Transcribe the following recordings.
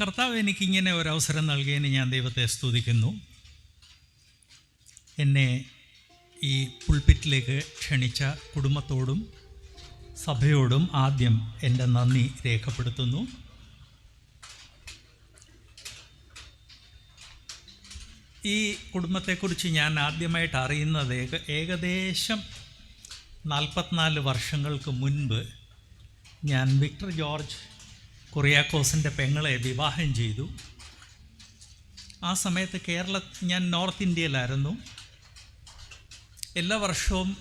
കർത്താവ് എനിക്കിങ്ങനെ ഒരവസരം നൽകിയതിന് ഞാൻ ദൈവത്തെ സ്തുതിക്കുന്നു. എന്നെ ഈ പുൾപിറ്റിലേക്ക് ക്ഷണിച്ച കുടുംബത്തോടും സഭയോടും ആദ്യം എന്റെ നന്ദി രേഖപ്പെടുത്തുന്നു. ഈ കുടുംബത്തെക്കുറിച്ച് ഞാൻ ആദ്യമായിട്ട് അറിയുന്നത് ഏക ഏകദേശം നാൽപ്പത്തിനാല് വർഷങ്ങൾക്ക് മുൻപ് ഞാൻ വിക്ടർ ജോർജ് കുറിയാക്കോസിന്റെ പെങ്ങളെ വിവാഹം ചെയ്തു. ആ സമയത്ത് കേരള ഞാൻ നോർത്ത് ഇന്ത്യയിലായിരുന്നു. എല്ലാ വർഷവും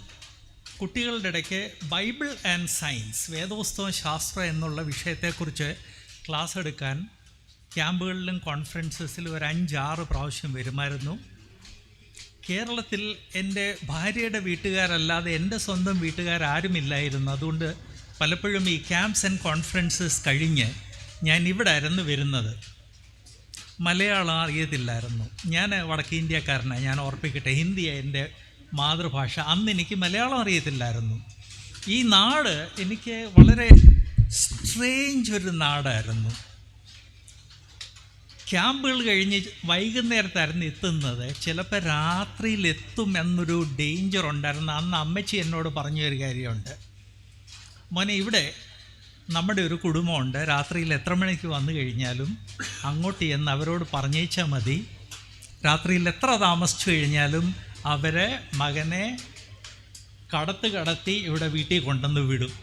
കുട്ടികളുടെ ഇടയ്ക്ക് ബൈബിൾ ആൻഡ് സയൻസ് വേദോസ്തവം ശാസ്ത്രം എന്നുള്ള വിഷയത്തെക്കുറിച്ച് ക്ലാസ് എടുക്കാൻ ക്യാമ്പുകളിലും കോൺഫറൻസസിലും ഒരു അഞ്ചാറ് പ്രാവശ്യം വരുമായിരുന്നു. കേരളത്തിൽ എന്റെ ഭാര്യയുടെ വീട്ടുകാരല്ലാതെ എന്റെ സ്വന്തം വീട്ടുകാരാരുമില്ലായിരുന്നു. അതുകൊണ്ട് പലപ്പോഴും ഈ ക്യാമ്പ്സ് ആൻഡ് കോൺഫറൻസസ് കഴിഞ്ഞ് ഞാൻ ഇവിടെ ആയിരുന്നു വരുന്നത്. മലയാളം അറിയത്തില്ലായിരുന്നു. ഞാൻ വടക്കേ ഇന്ത്യക്കാരനാണ് ഞാൻ ഓർപ്പിക്കട്ടെ ഹിന്ദി എന്റെ മാതൃഭാഷ. അന്ന് എനിക്ക് മലയാളം അറിയത്തില്ലായിരുന്നു. ഈ നാട് എനിക്ക് വളരെ സ്ട്രേഞ്ച് ഒരു നാടായിരുന്നു. ക്യാമ്പുകൾ കഴിഞ്ഞ് വൈകുന്നേരത്തായിരുന്നു എത്തുന്നത്. ചിലപ്പോൾ രാത്രിയിൽ എത്തും എന്നൊരു ഡേഞ്ചർ ഉണ്ടായിരുന്നു. അന്ന് അമ്മച്ചി എന്നോട് പറഞ്ഞൊരു കാര്യമുണ്ട്. മോനെ ഇവിടെ നമ്മുടെ ഒരു കുടുംബമുണ്ട്. രാത്രിയിൽ എത്ര മണിക്ക് വന്നു കഴിഞ്ഞാലും അങ്ങോട്ട് ചെന്ന് അവരോട് പറഞ്ഞേച്ചാൽ മതി. രാത്രിയിൽ എത്ര താമസിച്ചു കഴിഞ്ഞാലും അവരെ മകനെ കടത്ത് കടത്തി ഇവിടെ വീട്ടിൽ കൊണ്ടുവന്ന് വിടും.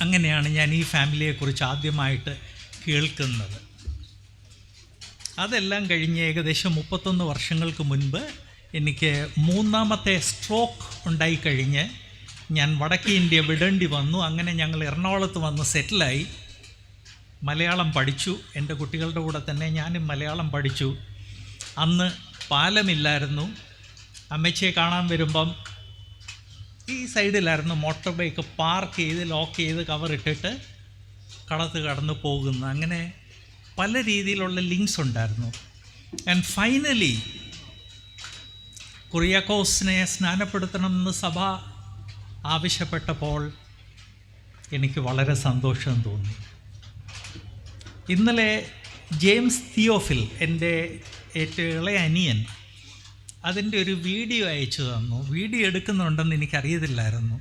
അങ്ങനെയാണ് ഞാൻ ഈ ഫാമിലിയെക്കുറിച്ച് ആദ്യമായിട്ട് കേൾക്കുന്നത്. അതെല്ലാം കഴിഞ്ഞ് ഏകദേശം മുപ്പത്തൊന്ന് വർഷങ്ങൾക്ക് മുൻപ് എനിക്ക് മൂന്നാമത്തെ സ്ട്രോക്ക് ഉണ്ടായിക്കഴിഞ്ഞ് ഞാൻ വടക്കേ ഇന്ത്യ വിടേണ്ടി വന്നു. അങ്ങനെ ഞങ്ങൾ എറണാകുളത്ത് വന്ന് സെറ്റിലായി. മലയാളം പഠിച്ചു. എന്റെ കുട്ടികളുടെ കൂടെ തന്നെ ഞാനും മലയാളം പഠിച്ചു. അന്ന് പാലമില്ലായിരുന്നു. അമ്മച്ചിയെ കാണാൻ വരുമ്പം ഈ സൈഡിലായിരുന്നു മോട്ടോർ ബൈക്ക് പാർക്ക് ചെയ്ത് ലോക്ക് ചെയ്ത് കവർ ഇട്ടിട്ട് കടത്ത് കടന്ന് പോകുന്നു അങ്ങനെ പല രീതിയിലുള്ള ലിങ്ക്സ് ഉണ്ടായിരുന്നു. ആൻഡ് ഫൈനലി കുറിയാക്കോസിനെ സ്നാനപ്പെടുത്തണമെന്ന് സഭ ആവശ്യപ്പെട്ടപ്പോൾ എനിക്ക് വളരെ സന്തോഷം തോന്നി. ഇന്നലെ ജെയിംസ് തിയോഫിൽ എന്റെ ഏറ്റവും ഇളയ അനിയൻ അതിന്റെ ഒരു വീഡിയോ അയച്ചു തന്നു. വീഡിയോ എടുക്കുന്നുണ്ടെന്ന് എനിക്കറിയത്തില്ലായിരുന്നു.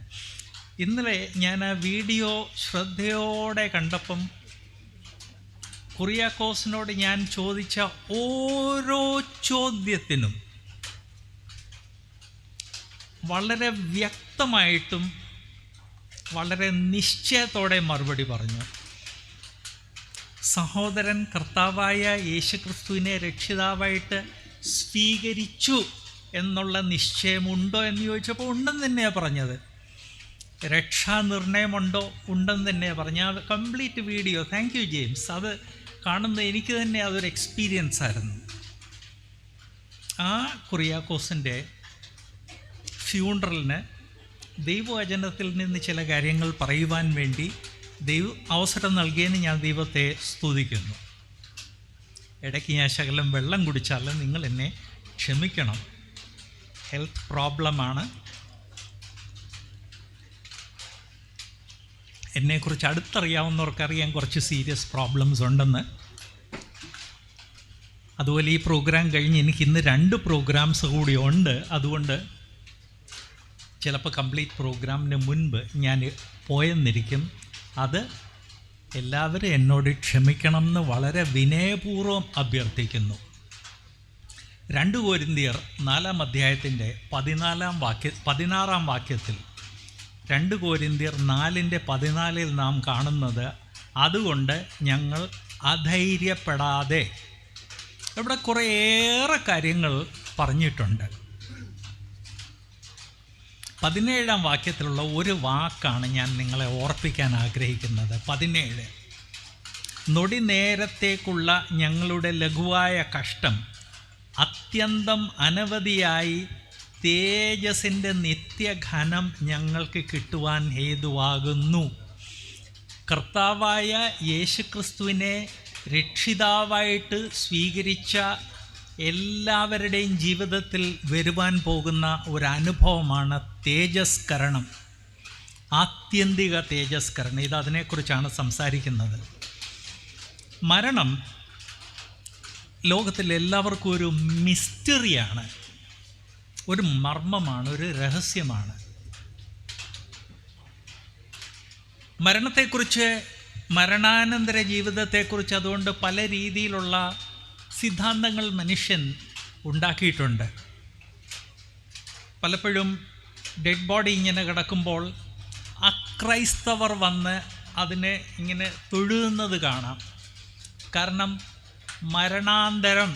ഇന്നലെ ഞാൻ ആ വീഡിയോ ശ്രദ്ധയോടെ കണ്ടപ്പം കുറിയാക്കോസിനോട് ഞാൻ ചോദിച്ച ഓരോ ചോദ്യത്തിനും വളരെ വ്യക്തമായിട്ടും വളരെ നിശ്ചയത്തോടെ മറുപടി പറഞ്ഞു. സഹോദരൻ കർത്താവായ യേശുക്രിസ്തുവിനെ രക്ഷിതാവായിട്ട് സ്വീകരിച്ചു എന്നുള്ള നിശ്ചയമുണ്ടോ എന്ന് ചോദിച്ചപ്പോൾ ഉണ്ടെന്ന് തന്നെയാണ് പറഞ്ഞത്. രക്ഷാനിർണയമുണ്ടോ ഉണ്ടെന്ന് തന്നെയാണ് പറഞ്ഞത്. Complete video thank you James അത് കാണുന്ന എനിക്ക് തന്നെ അതൊരു എക്സ്പീരിയൻസ് ആയിരുന്നു. ആ കുറിയാക്കോസിന്റെ ഫ്യൂണറലിന് ദൈവവചനത്തിൽ നിന്ന് ചില കാര്യങ്ങൾ പറയുവാൻ വേണ്ടി ദൈവ അവസരം നൽകിയതിന് ഞാൻ ദൈവത്തെ സ്തുതിക്കുന്നു. ഇടയ്ക്ക് ഞാൻ ശകലം വെള്ളം കുടിച്ചാൽ നിങ്ങൾ എന്നെ ക്ഷമിക്കണം. ഹെൽത്ത് പ്രോബ്ലമാണ് എന്നെക്കുറിച്ച് അടുത്തറിയാവുന്നവർക്കറിയാൻ കുറച്ച് സീരിയസ് പ്രോബ്ലംസ് ഉണ്ടെന്ന്. അതുപോലെ ഈ പ്രോഗ്രാം കഴിഞ്ഞ് എനിക്ക് ഇന്ന് രണ്ട് പ്രോഗ്രാംസ് കൂടി ഉണ്ട്. അതുകൊണ്ട് ചിലപ്പോൾ കംപ്ലീറ്റ് പ്രോഗ്രാമിന് മുൻപ് ഞാൻ പോയെന്നിരിക്കും. അത് എല്ലാവരും എന്നോട് ക്ഷമിക്കണം എന്ന് വളരെ വിനയപൂർവം അഭ്യർത്ഥിക്കുന്നു. രണ്ട് കോരിന്തിയർ നാലാം അധ്യായത്തിന്റെ പതിനാലാം വാക്യ പതിനാറാം വാക്യത്തിൽ രണ്ട് കോരിന്തിയർ നാലിന്റെ പതിനാലിൽ നാം കാണുന്നത് അതുകൊണ്ട് ഞങ്ങൾ അധൈര്യപ്പെടാതെ. ഇവിടെ കുറേയേറെ കാര്യങ്ങൾ പറഞ്ഞിട്ടുണ്ട്. പതിനേഴാം വാക്യത്തിലുള്ള ഒരു വാക്കാണ് ഞാൻ നിങ്ങളെ ഓർപ്പിക്കാൻ ആഗ്രഹിക്കുന്നത്. പതിനേഴ്. നൊടി നേരത്തേക്കുള്ള ഞങ്ങളുടെ ലഘുവായ കഷ്ടം അത്യന്തം അനവധിയായി തേജസിന്റെ നിത്യഘനം ഞങ്ങൾക്ക് കിട്ടുവാൻ ഹേതുവാകുന്നു. കർത്താവായ യേശുക്രിസ്തുവിനെ രക്ഷിതാവായിട്ട് സ്വീകരിച്ച എല്ലാവരുടെയും ജീവിതത്തിൽ വരുവാൻ പോകുന്ന ഒരു അനുഭവമാണ് തേജസ്കരണം. ആത്യന്തിക തേജസ്കരണം. ഇത് അതിനെക്കുറിച്ചാണ് സംസാരിക്കുന്നത്. മരണം ലോകത്തിൽ എല്ലാവർക്കും ഒരു മിസ്റ്ററിയാണ്. ഒരു മർമ്മമാണ് ഒരു രഹസ്യമാണ്. മരണത്തെക്കുറിച്ച് മരണാനന്തര ജീവിതത്തെക്കുറിച്ച് അതുകൊണ്ട് പല രീതിയിലുള്ള സിദ്ധാന്തങ്ങൾ മനുഷ്യൻ ഉണ്ടാക്കിയിട്ടുണ്ട്. പലപ്പോഴും ഡെഡ് ബോഡി ഇങ്ങനെ കിടക്കുമ്പോൾ അക്രൈസ്തവർ വന്ന് അതിനെ ഇങ്ങനെ തൊഴുന്നത് കാണാം. കാരണം മരണാന്തരം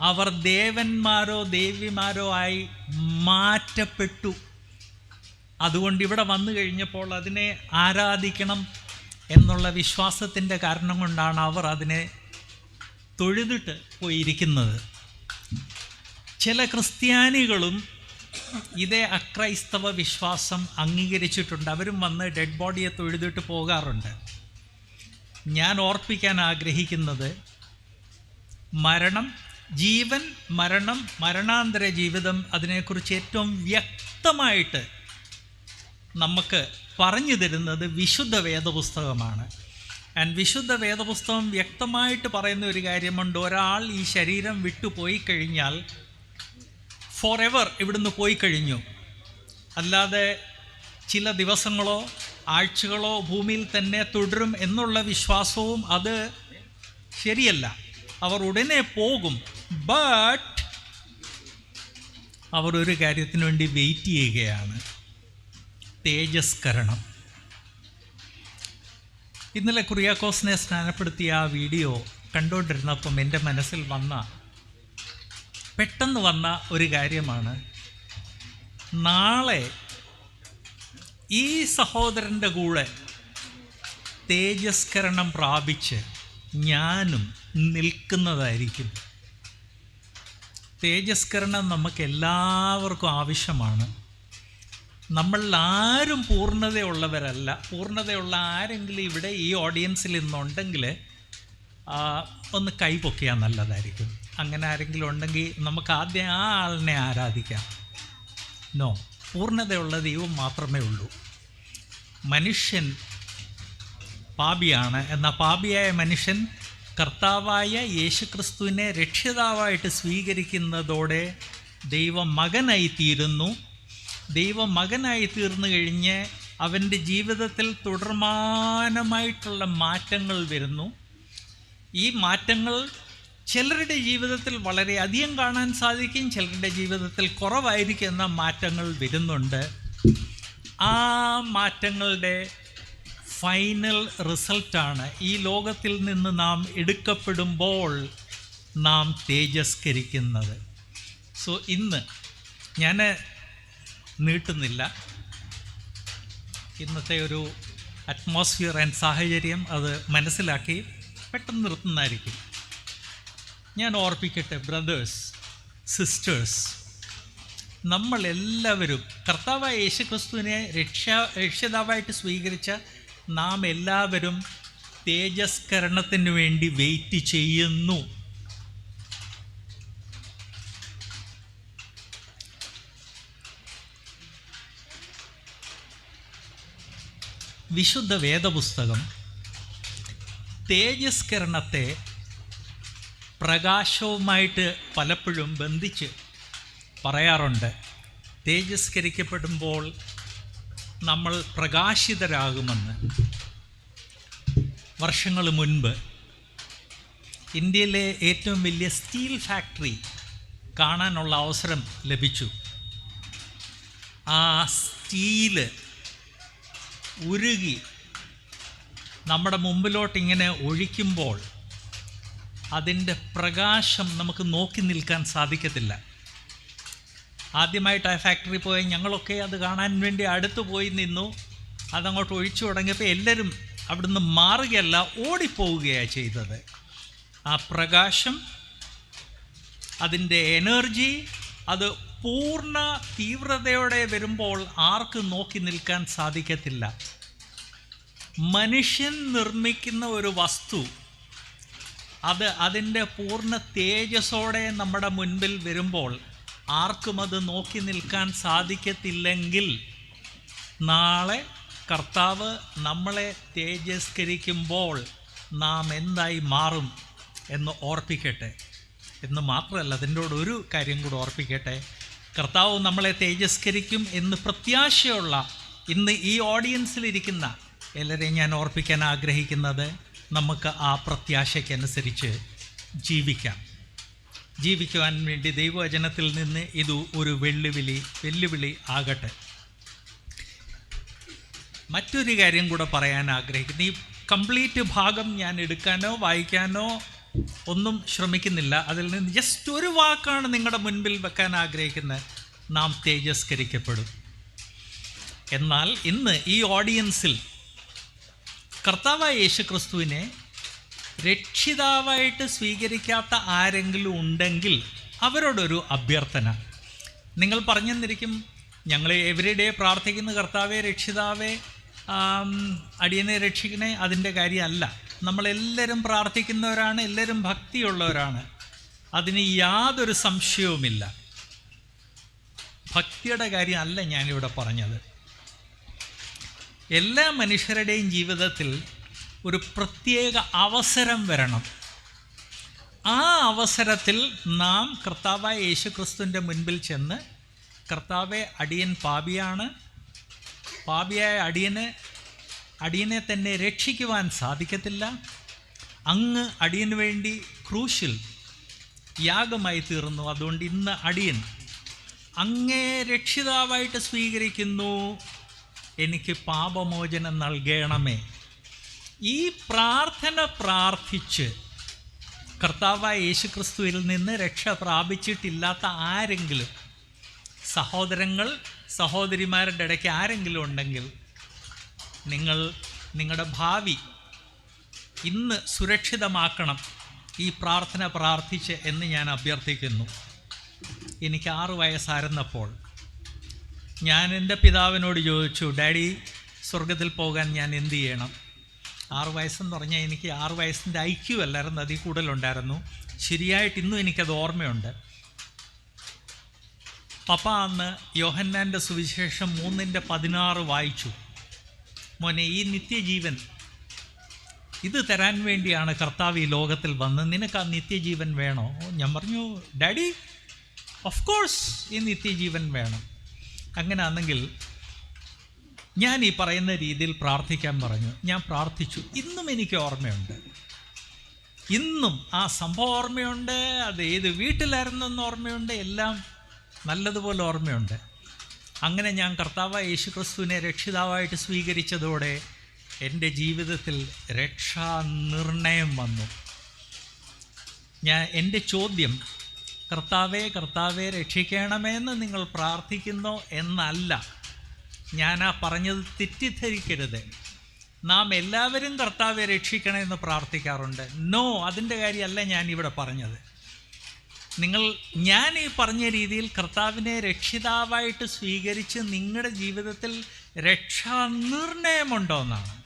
അവർ ദേവന്മാരോ ദേവിമാരോ ആയി മാറ്റപ്പെട്ടു. അതുകൊണ്ട് ഇവിടെ വന്നു കഴിഞ്ഞപ്പോൾ അതിനെ ആരാധിക്കണം എന്നുള്ള വിശ്വാസത്തിന്റെ കാരണം കൊണ്ടാണ് അവർ അതിനെ തൊഴുതിട്ട് പോയിരിക്കുന്നത്. ചില ക്രിസ്ത്യാനികളും ഇതേ അക്രൈസ്തവ വിശ്വാസം അംഗീകരിച്ചിട്ടുണ്ട്. അവരും വന്ന് ഡെഡ് ബോഡിയെ തൊഴുതിട്ട് പോകാറുണ്ട്. ഞാൻ ഓർപ്പിക്കാൻ ആഗ്രഹിക്കുന്നത് മരണം ജീവൻ മരണം മരണാന്തര ജീവിതം അതിനെക്കുറിച്ച് ഏറ്റവും വ്യക്തമായിട്ട് നമുക്ക് പറഞ്ഞു തരുന്നത് വിശുദ്ധ വേദപുസ്തകമാണ്. ആൻഡ് വിശുദ്ധ വേദപുസ്തകം വ്യക്തമായിട്ട് പറയുന്ന ഒരു കാര്യമുണ്ട്. ഒരാൾ ഈ ശരീരം വിട്ടുപോയി കഴിഞ്ഞാൽ ഫോർ എവർ ഇവിടുന്ന് പോയി കഴിഞ്ഞു. അല്ലാതെ ചില ദിവസങ്ങളോ ആഴ്ചകളോ ഭൂമിയിൽ തന്നെ തുടരും എന്നുള്ള വിശ്വാസവും അത് ശരിയല്ല. അവർ ഉടനെ പോകും. ബട്ട് അവർ ഒരു കാര്യത്തിന് വേണ്ടി വെയിറ്റ് ചെയ്യുകയാണ്. തേജസ്കരണം. ഇന്നലെ കുറിയാക്കോസിനെ സ്നാനപ്പെടുത്തിയ ആ വീഡിയോ കണ്ടുകൊണ്ടിരുന്നപ്പം എന്റെ മനസ്സിൽ വന്ന പെട്ടെന്ന് വന്ന ഒരു കാര്യമാണ്. നാളെ ഈ സഹോദരന്റെ കൂടെ തേജസ്കരണം പ്രാപിച്ച് ഞാനും നിൽക്കുന്നതായിരിക്കും. തേജസ്കരണം നമുക്ക് എല്ലാവർക്കും ആവശ്യമാണ്. നമ്മളിൽ ആരും പൂർണതയുള്ളവരല്ല. പൂർണതയുള്ള ആരെങ്കിലും ഇവിടെ ഈ ഓഡിയൻസിൽ ഇന്നുണ്ടെങ്കിൽ ഒന്ന് കൈ പൊക്കിയാൽ നല്ലതായിരിക്കും. അങ്ങനെ ആരെങ്കിലും ഉണ്ടെങ്കിൽ നമുക്ക് ആദ്യം ആ ആളിനെ ആരാധിക്കാം. നോ പൂർണതയുള്ള ദൈവം മാത്രമേ ഉള്ളൂ. മനുഷ്യൻ പാപിയാണ്. എന്നാൽ പാപിയായ മനുഷ്യൻ കർത്താവായ യേശുക്രിസ്തുവിനെ രക്ഷിതാവായിട്ട് സ്വീകരിക്കുന്നതോടെ ദൈവം മകനായി തീരുന്നു ദൈവം മകനായി തീർന്നു കഴിഞ്ഞ് അവന്റെ ജീവിതത്തിൽ തുടർമാനമായിട്ടുള്ള മാറ്റങ്ങൾ വരുന്നു. ഈ മാറ്റങ്ങൾ ചിലരുടെ ജീവിതത്തിൽ വളരെ അധികം കാണാൻ സാധിക്കും ചിലരുടെ ജീവിതത്തിൽ കുറവായിരിക്കും എന്ന മാറ്റങ്ങൾ വരുന്നുണ്ട്. ആ മാറ്റങ്ങളുടെ ഫൈനൽ റിസൾട്ടാണ്. ഈ ലോകത്തിൽ നിന്ന് നാം എടുക്കപ്പെടുമ്പോൾ നാം തേജസ്കരിക്കുന്നത്. സോ ഇന്ന് ഞാൻ നീട്ടുന്നില്ല. ഇന്നത്തെ ഒരു അറ്റ്മോസ്ഫിയർ ആൻഡ് സാഹചര്യം അത് മനസ്സിലാക്കി പെട്ടെന്ന് നിർത്തുന്നതായിരിക്കും. ഞാൻ ഓർപ്പിക്കട്ടെ ബ്രദേഴ്സ് സിസ്റ്റേഴ്സ് നമ്മൾ എല്ലാവരും കർത്താവായ യേശുക്രിസ്തുവിനെ രക്ഷ രക്ഷിതാവായിട്ട് സ്വീകരിച്ച നാം എല്ലാവരും തേജസ്കരണത്തിന് വേണ്ടി വെയിറ്റ് ചെയ്യുന്നു. വിശുദ്ധ വേദപുസ്തകം തേജസ്കരണത്തെ പ്രകാശവുമായിട്ട് പലപ്പോഴും ബന്ധിച്ച് പറയാറുണ്ട്. തേജസ്കരിക്കപ്പെടുമ്പോൾ നമ്മൾ പ്രകാശിതരാകുമെന്ന്. വർഷങ്ങൾ മുൻപ് ഇന്ത്യയിലെ ഏറ്റവും വലിയ സ്റ്റീൽ ഫാക്ടറി കാണാനുള്ള അവസരം ലഭിച്ചു. ആ സ്റ്റീൽ ഉരുകി നമ്മുടെ മുമ്പിലോട്ട് ഇങ്ങനെ ഒഴിക്കുമ്പോൾ അതിന്റെ പ്രകാശം നമുക്ക് നോക്കി നിൽക്കാൻ സാധിക്കത്തില്ല. ആദ്യമായിട്ട് ആ ഫാക്ടറി പോയി ഞങ്ങളൊക്കെ അത് കാണാൻ വേണ്ടി അടുത്ത് പോയി നിന്നു. അതങ്ങോട്ട് ഒഴിച്ചു തുടങ്ങിയപ്പോൾ എല്ലാവരും അവിടുന്ന് മാറുകയല്ല ഓടിപ്പോവുകയാണ് ചെയ്തത്. ആ പ്രകാശം അതിന്റെ എനർജി അത് പൂർണ തീവ്രതയോടെ വരുമ്പോൾ ആർക്ക് നോക്കി നിൽക്കാൻ സാധിക്കത്തില്ല? മനുഷ്യൻ നിർമ്മിക്കുന്ന ഒരു വസ്തു അത് അതിന്റെ പൂർണ തേജസ്സോടെ നമ്മുടെ മുൻപിൽ വരുമ്പോൾ ആർക്കും അത് നോക്കി നിൽക്കാൻ സാധിക്കത്തില്ലെങ്കിൽ നാളെ കർത്താവ് നമ്മളെ തേജസ്കരിക്കുമ്പോൾ നാം എന്തായി മാറും എന്ന് ഓർപ്പിക്കട്ടെ. എന്ന് മാത്രമല്ല അതിന്റെ ഒരു കാര്യം കൂടെ ഓർപ്പിക്കട്ടെ. കർത്താവ് നമ്മളെ തേജസ്കരിക്കും എന്ന് പ്രത്യാശയുള്ള ഇന്ന് ഈ ഓഡിയൻസിലിരിക്കുന്ന എല്ലാവരെയും ഞാൻ ഓർപ്പിക്കാൻ ആഗ്രഹിക്കുന്നത് നമുക്ക് ആ പ്രത്യാശയ്ക്കനുസരിച്ച് ജീവിക്കാം. ജീവിക്കുവാൻ വേണ്ടി ദൈവവചനത്തിൽ നിന്ന് ഇത് ഒരു വെല്ലുവിളി വെല്ലുവിളി ആകട്ടെ. മറ്റൊരു കാര്യം കൂടെ പറയാൻ ആഗ്രഹിക്കുന്നു. ഈ കംപ്ലീറ്റ് ഭാഗം ഞാൻ എടുക്കാനോ വായിക്കാനോ ഒന്നും ശ്രമിക്കുന്നില്ല. അതിൽ നിന്ന് ജസ്റ്റ് ഒരു വാക്കാണ് നിങ്ങളുടെ മുൻപിൽ വെക്കാൻ ആഗ്രഹിക്കുന്നത്. നാം തേജസ്കരിക്കപ്പെടും. എന്നാൽ ഇന്ന് ഈ ഓഡിയൻസിൽ കർത്താവായ യേശു ക്രിസ്തുവിനെ രക്ഷിതാവായിട്ട് സ്വീകരിക്കാത്ത ആരെങ്കിലും ഉണ്ടെങ്കിൽ അവരോടൊരു അഭ്യർത്ഥന. നിങ്ങൾ പറഞ്ഞെന്നിരിക്കും ഞങ്ങൾ എവരിഡേ പ്രാർത്ഥിക്കുന്ന കർത്താവെ രക്ഷിതാവെ അടിയനെ രക്ഷിക്കണേ അതിന്റെ കാര്യമല്ല. നമ്മളെല്ലാവരും പ്രാർത്ഥിക്കുന്നവരാണ് എല്ലാവരും ഭക്തിയുള്ളവരാണ്. അതിന് യാതൊരു സംശയവുമില്ല. ഭക്തിയുടെ കാര്യം അല്ല ഞാനിവിടെ പറഞ്ഞത്. എല്ലാ മനുഷ്യരുടെയും ജീവിതത്തിൽ ഒരു പ്രത്യേക അവസരം വരണം. ആ അവസരത്തിൽ നാം കർത്താവായ യേശു ക്രിസ്തുവിന്റെ മുൻപിൽ ചെന്ന് കർത്താവെ അടിയൻ പാപിയാണ്. പാപിയായ അടിയന് അടിയനെ തന്നെ രക്ഷിക്കുവാൻ സാധിക്കത്തില്ല. അങ്ങ് അടിയന് വേണ്ടി ക്രൂശിൽ യാഗമായി തീർന്നു. അതുകൊണ്ട് ഇന്ന് അടിയൻ അങ്ങേ രക്ഷിതാവായിട്ട് സ്വീകരിക്കുന്നു. എനിക്ക് പാപമോചനം നൽകണമേ. ഈ പ്രാർത്ഥന പ്രാർത്ഥിച്ച് കർത്താവായ യേശുക്രിസ്തുവിൽ നിന്ന് രക്ഷ പ്രാപിച്ചിട്ടില്ലാത്ത ആരെങ്കിലും സഹോദരങ്ങൾ സഹോദരിമാരുടെ ഇടയ്ക്ക് ആരെങ്കിലും ഉണ്ടെങ്കിൽ നിങ്ങൾ നിങ്ങളുടെ ഭാവി ഇന്ന് സുരക്ഷിതമാക്കണം ഈ പ്രാർത്ഥന പ്രാർത്ഥിച്ച് എന്ന് ഞാൻ അഭ്യർത്ഥിക്കുന്നു. എനിക്ക് ആറ് വയസ്സായിരുന്നപ്പോൾ ഞാൻ എന്റെ പിതാവിനോട് ചോദിച്ചു ഡാഡി സ്വർഗത്തിൽ പോകാൻ ഞാൻ എന്ത് ചെയ്യണം? ആറ് വയസ്സെന്ന് പറഞ്ഞാൽ എനിക്ക് ആറ് വയസ്സിന്റെ ഐക്യു അല്ലായിരുന്നു അതിൽ കൂടുതലുണ്ടായിരുന്നു. ശരിയായിട്ട് ഇന്നും എനിക്കത് ഓർമ്മയുണ്ട്. പപ്പ അന്ന് യോഹന്നാന്റെ സുവിശേഷം മൂന്നിന്റെ പതിനാറ് വായിച്ചു. മോനെ ഈ നിത്യജീവൻ ഇത് തരാൻ വേണ്ടിയാണ് കർത്താവ് ഈ ലോകത്തിൽ വന്ന് നിനക്ക് ആ നിത്യജീവൻ വേണോ? ഞാൻ പറഞ്ഞു ഡാഡി ഓഫ് കോഴ്സ് ഈ നിത്യജീവൻ വേണം. അങ്ങനെ ആണെങ്കിൽ ഞാൻ ഈ പറയുന്ന രീതിയിൽ പ്രാർത്ഥിക്കാൻ പറഞ്ഞു. ഞാൻ പ്രാർത്ഥിച്ചു. ഇന്നും എനിക്ക് ഓർമ്മയുണ്ട്. ഇന്നും ആ സംഭവം ഓർമ്മയുണ്ട്. അത് ഏത് വീട്ടിലായിരുന്നെന്ന് ഓർമ്മയുണ്ട്. എല്ലാം നല്ലതുപോലെ ഓർമ്മയുണ്ട്. അങ്ങനെ ഞാൻ കർത്താവ് യേശു ക്രിസ്തുവിനെ രക്ഷിതാവായിട്ട് സ്വീകരിച്ചതോടെ എന്റെ ജീവിതത്തിൽ രക്ഷാ നിർണയം വന്നു. ഞാൻ എന്റെ ചോദ്യം കർത്താവെ കർത്താവെ രക്ഷിക്കണമെന്ന് നിങ്ങൾ പ്രാർത്ഥിക്കുന്നു? എന്നല്ല. ഞാൻ ആ പറഞ്ഞത് തെറ്റിദ്ധരിക്കരുത്. നാം എല്ലാവരും കർത്താവെ രക്ഷിക്കണമെന്ന് പ്രാർത്ഥിക്കാറുണ്ട്. നോ അതിന്റെ കാര്യമല്ല ഞാൻ ഇവിടെ പറഞ്ഞത്. നിങ്ങൾ ഞാൻ ഈ പറഞ്ഞ രീതിയിൽ കർത്താവിനെ രക്ഷിതാവായിട്ട് സ്വീകരിച്ച് നിങ്ങളുടെ ജീവിതത്തിൽ രക്ഷാനിർണയമുണ്ടോ എന്നാണ്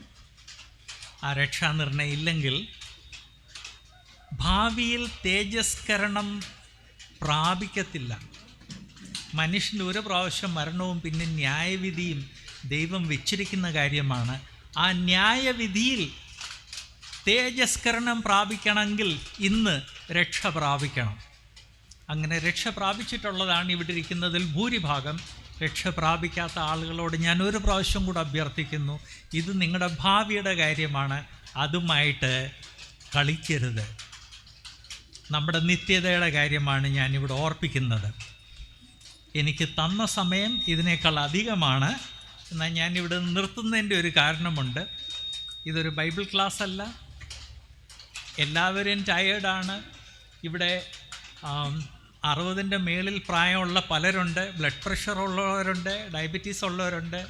ആ രക്ഷാനിർണയം ഇല്ലെങ്കിൽ ഭാവിയിൽ തേജസ്കരണം പ്രാപിക്കത്തില്ല. മനുഷ്യൻ ഒരു പ്രാവശ്യം മരണവും പിന്നെ ന്യായവിധിയും ദൈവം വെച്ചിരിക്കുന്ന കാര്യമാണ്. ആ ന്യായവിധിയിൽ തേജസ്കരണം പ്രാപിക്കണമെങ്കിൽ ഇന്ന് രക്ഷ പ്രാപിക്കണം. അങ്ങനെ രക്ഷ പ്രാപിച്ചിട്ടുള്ളതാണ് ഇവിടെ ഇരിക്കുന്നതിൽ ഭൂരിഭാഗം. രക്ഷ പ്രാപിക്കാത്ത ആളുകളോട് ഞാൻ ഒരു പ്രാവശ്യം കൂടെ അഭ്യർത്ഥിക്കുന്നു. ഇത് നിങ്ങളുടെ ഭാവിയുടെ കാര്യമാണ്. അതുമായിട്ട് കളിക്കരുത്. നമ്മുടെ നിത്യതയുടെ കാര്യമാണ് ഞാനിവിടെ ഓർപ്പിക്കുന്നത്. എനിക്ക് തന്ന സമയം ഇതിനേക്കാൾ അധികമാണ്. എന്നാൽ ഞാനിവിടെ നിർത്തുന്നതിന്റെ ഒരു കാരണമുണ്ട്. ഇതൊരു ബൈബിൾ ക്ലാസ് അല്ല എല്ലാവരും ടയേർഡാണ് ഇവിടെ അറുപതിന്റെ മേളിൽ പ്രായമുള്ള പലരുണ്ട് ബ്ലഡ് പ്രഷർ ഉള്ളവരുണ്ട് ഡയബറ്റീസ് ഉള്ളവരുണ്ട്.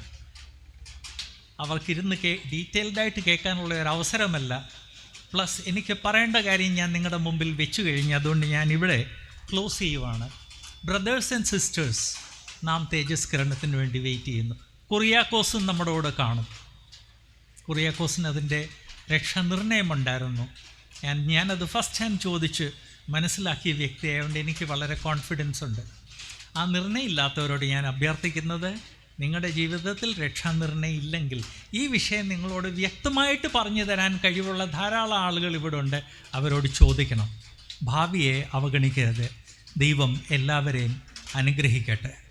അവർക്കിരുന്ന് കേ ഡീറ്റെയിൽഡായിട്ട് കേൾക്കാനുള്ള ഒരു അവസരമല്ല. പ്ലസ് എനിക്ക് പറയേണ്ട കാര്യം ഞാൻ നിങ്ങളുടെ മുമ്പിൽ വെച്ചു കഴിഞ്ഞു അതുകൊണ്ട് ഞാൻ ഇവിടെ ക്ലോസ് ചെയ്യുവാണ്. ബ്രദേഴ്സ് ആൻഡ് സിസ്റ്റേഴ്സ് നാം തേജസ് കിരണത്തിന് വേണ്ടി വെയിറ്റ് ചെയ്യുന്നു. കുറിയാക്കോസും നമ്മുടെ കൂടെ കാണും. കുറിയാക്കോസിന് അതിന്റെ രക്ഷാനിർണയമുണ്ടായിരുന്നു ഞാൻ ഞാനത് ഫസ്റ്റ് ഹാൻഡ് ചോദിച്ച് മനസ്സിലാക്കിയ വ്യക്തിയായതുകൊണ്ട് എനിക്ക് വളരെ കോൺഫിഡൻസ് ഉണ്ട്. ആ നിർണയം ഇല്ലാത്തവരോട് ഞാൻ അഭ്യർത്ഥിക്കുന്നത് നിങ്ങളുടെ ജീവിതത്തിൽ രക്ഷാനിർണയം ഇല്ലെങ്കിൽ ഈ വിഷയം നിങ്ങളോട് വ്യക്തമായിട്ട് പറഞ്ഞു തരാൻ കഴിവുള്ള ധാരാളം ആളുകൾ ഇവിടെ ഉണ്ട്. അവരോട് ചോദിക്കണം. ഭാവിയെ അവഗണിക്കരുത്. ദൈവം എല്ലാവരെയും അനുഗ്രഹിക്കട്ടെ.